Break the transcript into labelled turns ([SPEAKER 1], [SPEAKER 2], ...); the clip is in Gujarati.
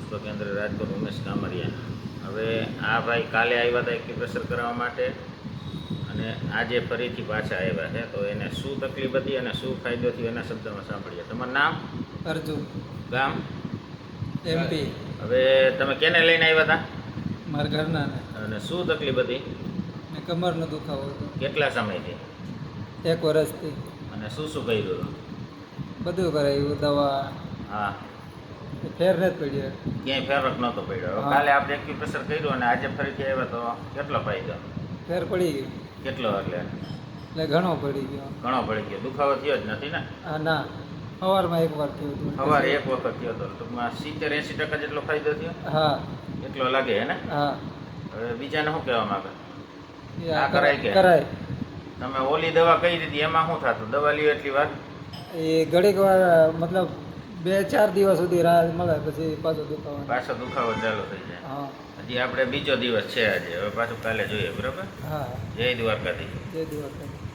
[SPEAKER 1] પુષ્પ કેન્દ્ર રાજકોટ ઉમેશ કામરિયા. હવે આ ભાઈ કાલે આવ્યા હતા એક્યુપ્રેશર કરાવવા માટે અને આજે ફરીથી પાછા આવ્યા છે. તો એને શું તકલીફ હતી અને શું ફાયદો થયો એના શબ્દમાં સાંભળીએ. તમારું નામ?
[SPEAKER 2] અર્જુન.
[SPEAKER 1] ગામ?
[SPEAKER 2] એમપી
[SPEAKER 1] હવે તમે કેને લઈને આવ્યા હતા?
[SPEAKER 2] મારા ઘરના
[SPEAKER 1] અને શું તકલીફ હતી?
[SPEAKER 2] કમરનો દુખાવો હતો.
[SPEAKER 1] કેટલા સમયથી?
[SPEAKER 2] એક વર્ષથી
[SPEAKER 1] અને શું શું કર્યું
[SPEAKER 2] બધું કરાયું દવા.
[SPEAKER 1] હા.
[SPEAKER 2] ફેર નથી પડ્યો.
[SPEAKER 1] ક્યાંય ફેરક નહોતો પડ્યો. કાલે આપણે એક્યુપ્રેશર કર્યું અને આજે ફરીથી આવ્યા તો કેટલો ફાયદો?
[SPEAKER 2] ફેર પડી ગયો.
[SPEAKER 1] કેટલો એટલે?
[SPEAKER 2] એટલે ઘણો પડી ગયો.
[SPEAKER 1] ઘણો પડી ગયો. દુખાવો થયો જ નથી ને?
[SPEAKER 2] હા ના. સવારમાં એક વાર થયું હતું.
[SPEAKER 1] સવારે એક વખત થયો હતો. ટૂંકમાં સિત્તેર એંસી ટકા જેટલો ફાયદો થયો?
[SPEAKER 2] હા.
[SPEAKER 1] એટલો લાગે હે ને?
[SPEAKER 2] હા.
[SPEAKER 1] હવે બીજાને શું કહેવા માંગે? આ કરાય કે?
[SPEAKER 2] કરાય.
[SPEAKER 1] તમે ઓલી દવા કઈ દીધી? એમાં શું થતું? દવા લ્યો એટલી વાર.
[SPEAKER 2] એ ઘડીક વાર મતલબ બે ચાર દિવસ સુધી રાહત મળે પછી પાછો દુખાવો.
[SPEAKER 1] પાછો દુખાવો ચાલુ થઈ જાય.
[SPEAKER 2] હા.
[SPEAKER 1] હજી આપણે બીજો દિવસ છે આજે. હવે પાછું કાલે જોઈએ બરાબર?
[SPEAKER 2] હા.
[SPEAKER 1] જય દ્વારકાથી
[SPEAKER 2] જય દિવસ